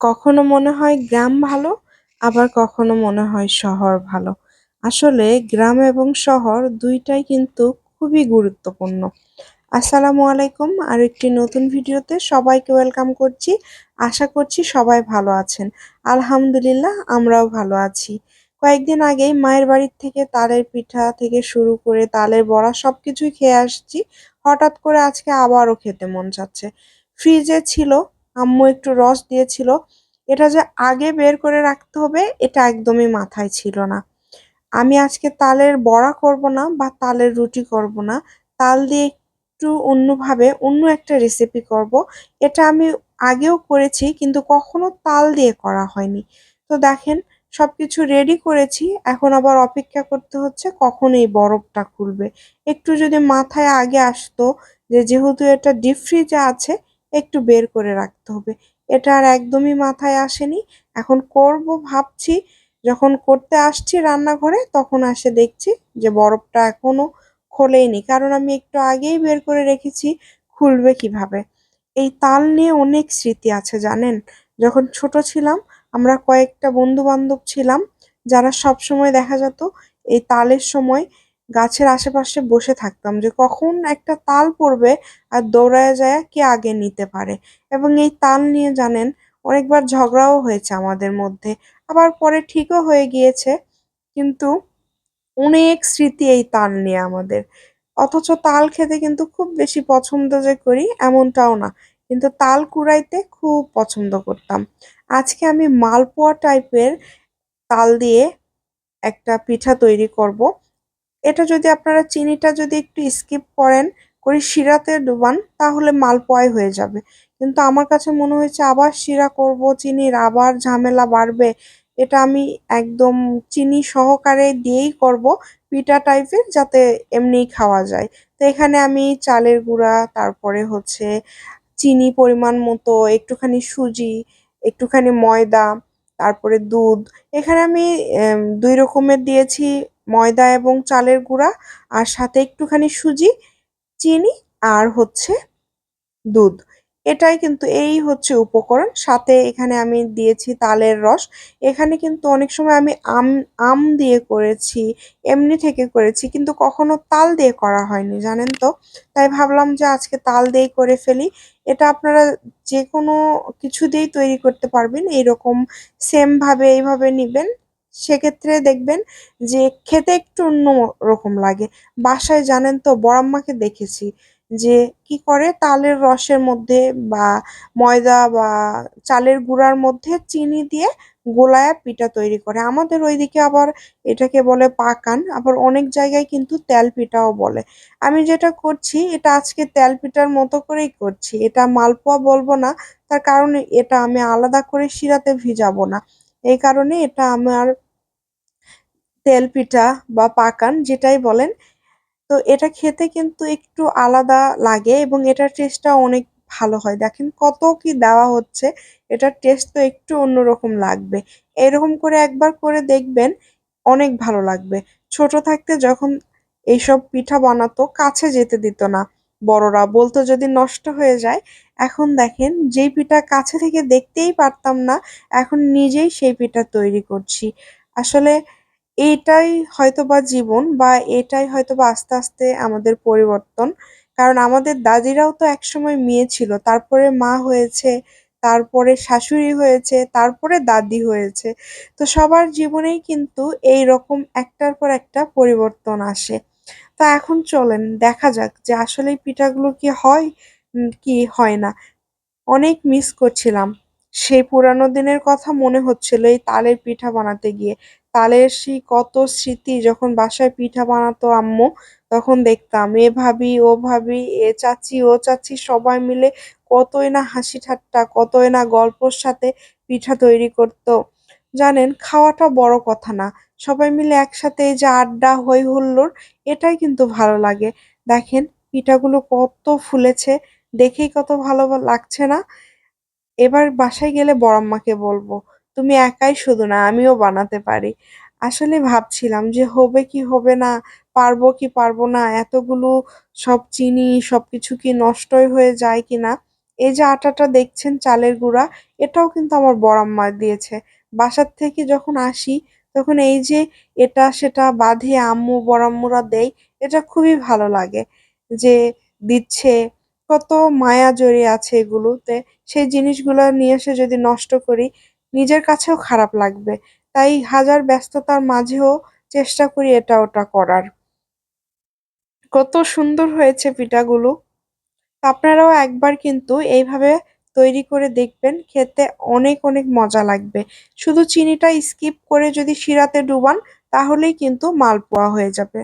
কখনো মনে হয় গ্রাম ভালো, আবার কখনো মনে হয় শহর ভালো। আসলে গ্রাম এবং শহর দুইটাই কিন্তু খুবই গুরুত্বপূর্ণ। আসসালামু আলাইকুম আর একটি নতুন ভিডিওতে সবাইকে ওয়েলকাম করছি। আশা করছি সবাই ভালো আছেন। আলহামদুলিল্লাহ, আমরাও ভালো আছি। কয়েকদিন আগেই মায়ের বাড়ির থেকে তালের পিঠা থেকে শুরু করে তালের বড়া সব কিছুই খেয়ে আসছি। হঠাৎ করে আজকে আবারও খেতে মন চাচ্ছে। ফ্রিজে ছিল আম্মু একটু রস দিয়েছিল। এটা যে আগে বের করে রাখতে হবে, এটা একদমই মাথায় ছিল না। আমি আজকে তালের বড়া করব না বা তালের রুটি করব না। তাল দিয়ে একটু অন্যভাবে অন্য একটা রেসিপি করব। এটা আমি আগেও করেছি, কিন্তু কখনো তাল দিয়ে করা হয়নি। তো দেখেন সব কিছু রেডি করেছি। এখন আবার অপেক্ষা করতে হচ্ছে কখন এই বরফটা খুলবে। একটু যদি মাথায় আগে আসতো যে যেহেতু এটা ডিপ ফ্রিজে আছে একটু বের করে রাখতে হবে। এটা আর একদমই মাথায় আসেনি। এখন করব ভাবছি, যখন করতে আসছি রান্নাঘরে, তখন আসে দেখছি যে বরফটা এখনও খোলেইনি কারণ আমি একটু আগেই বের করে রেখেছি, খুলবে কীভাবে? এই তাল নিয়ে অনেক স্মৃতি আছে, জানেন? যখন ছোট ছিলাম, আমরা কয়েকটা বন্ধু বান্ধব ছিলাম, যারা সব সময় দেখা যেত, এই তালের সময় গাছের আশেপাশে বসে থাকতাম যে কখন একটা তাল পড়বে আর দৌড়ায় যায় কে আগে নিতে পারে। এবং এই তাল নিয়ে জানেন, অনেকবার ঝগড়াও হয়েছে আমাদের মধ্যে। আবার পরে ঠিকও হয়ে গিয়েছে, কিন্তু অনেক স্মৃতি এই তাল নিয়ে আমাদের। অথচ তাল খেতে কিন্তু খুব বেশি পছন্দ যে করি এমনটাও না, কিন্তু তাল কুড়াইতে খুব পছন্দ করতাম। আজকে আমি মালপোয়া টাইপের তাল দিয়ে একটা পিঠা তৈরি করব। এটা যদি আপনারা চিনিটা যদি একটু স্কিপ করেন, করে শিরাতে ডুবান, তাহলে মালপোয়াই হয়ে যাবে। কিন্তু আমার কাছে মনে হয়েছে আবার শিরা করব, চিনির আবার ঝামেলা বাড়বে, এটা আমি একদম চিনি সহকারে দিয়েই করব, পিঠা টাইপের যাতে এমনিই খাওয়া যায়। তো এখানে আমি চালের গুঁড়া, তারপরে হচ্ছে চিনি পরিমাণ মতো, একটুখানি সুজি, একটুখানি ময়দা, তারপরে দুধ। এখানে আমি দুই রকমের দিয়েছি। ময়দা এবং চালের গুঁড়া, আর সাথে একটুখানি সুজি, চিনি, আর হচ্ছে দুধ। এটাই কিন্তু এই হচ্ছে উপকরণ। সাথে এখানে আমি দিয়েছি তালের রস। এখানে কিন্তু অনেক সময় আমি আম আম দিয়ে করেছি, এমনি থেকে করেছি, কিন্তু কখনো তাল দিয়ে করা হয়নি, জানেন তো? তাই ভাবলাম যে আজকে তাল দিয়েই করে ফেলি। এটা আপনারা যে কোনো কিছু দিয়েই তৈরি করতে পারবেন। এইরকম সেমভাবে এইভাবে নিবেন। সেক্ষেত্রে দেখবেন যে খেতে একটু অন্য রকম লাগে। বাসায় জানেন তো বড়াম্মাকে দেখেছি যে কি করে তালের রসের মধ্যে বা ময়দা বা চালের গুঁড়ার মধ্যে চিনি দিয়ে গোলায়া পিঠা তৈরি করে। আমাদের ওইদিকে আবার এটাকে বলে পাকান, আবার অনেক জায়গায় কিন্তু তেল পিঠাও বলে। আমি যেটা করছি, এটা আজকে তেল পিঠার মতো করেই করছি। এটা মালপোয়া বলব না, তার কারণ এটা আমি আলাদা করে শিরাতে ভিজাবো না। এই কারণে এটা আমার তেল পিঠা বা পাকান যেটাই বলেন। তো এটা খেতে কিন্তু একটু আলাদা লাগে এবং এটার টেস্টটা অনেক ভালো হয়। দেখেন কত কি দেওয়া হচ্ছে, এটার টেস্ট তো একটু অন্যরকম লাগবে। এরকম করে একবার করে দেখবেন, অনেক ভালো লাগবে। ছোট থাকতে যখন এইসব পিঠা বানাতো, কাছে যেতে দিত না বড়রা। বলতো যদি নষ্ট হয়ে যায় এখন দেখেন, যেই পিঠা কাছে থেকে দেখতেই পারতাম না, এখন নিজেই সেই পিঠা তৈরি করছি। আসলে এইটাই হয়তোবা জীবন বা এটাই হয়তোবা আস্তে আস্তে আমাদের পরিবর্তন। কারণ আমাদের দাদিরাও তো একসময় মেয়ে ছিল, তারপরে মা হয়েছে, তারপরে শাশুড়ি হয়েছে, তারপরে দাদি হয়েছে। তো সবার জীবনেই কিন্তু এই রকম একটার পর একটা পরিবর্তন আসে। তা এখন চলেন, দেখা যাক যে আসলে পিঠাগুলো কি হয় কি হয় না। অনেক মিস করছিলাম। সেই পুরানো দিনের কথা মনে হচ্ছিল এই তালের পিঠা বানাতে গিয়ে। তালের সেই কত স্মৃতি যখন বাসায় পিঠা বানাতো আম্মু, তখন দেখতাম, এ ভাবি, ও ভাবি, এ চাচি, ও চাচি, সবাই মিলে কতই না হাসি ঠাট্টা, কতই না গল্পর সাথে পিঠা তৈরি করতো। জানেন, খাওয়াটা বড় কথা না। সবাই মিলে একসাথে এই যে আড্ডা হই হুল্লোড় এটাই কিন্তু ভালো লাগে। দেখেন, পিঠাগুলো কত ফুলেছে। দেখেই কত ভালো লাগছে না। এবার বাসায় গেলে বড়াম্মাকে বলব, তুমি একাই শুধু না, আমিও বানাতে পারি। আসলে ভাবছিলাম যে হবে কি হবে না, পারব কি পারব না, এতগুলো সব চিনি সব কিছু কি নষ্টই হয়ে যায় কি না? এই যে আটাটা দেখছেন চালের গুঁড়া, এটাও কিন্তু আমার বড়াম্মা দিয়েছে। বাসার থেকে যখন আসি, তখন এই যে এটা সেটা বাঁধে আম্মু বড়াম্মুরা দেয়, এটা খুবই ভালো লাগে যে দিচ্ছে কত মায়া জড়িয়ে আছে এগুলোতে, সেই জিনিসগুলো নিয়ে এসে যদি নষ্ট করি, নিজের কাছেও খারাপ লাগবে। তাই হাজার ব্যস্ততার মাঝেও চেষ্টা করি এটা ওটা করার। কত সুন্দর হয়েছে পিঠাগুলো। আপনারাও একবার কিন্তু এইভাবে তৈরি করে দেখবেন, খেতে অনেক অনেক মজা লাগবে। শুধু চিনিটা স্কিপ করে যদি শিরাতে ডুবান, তাহলেই কিন্তু মালপোয়া হয়ে যাবে।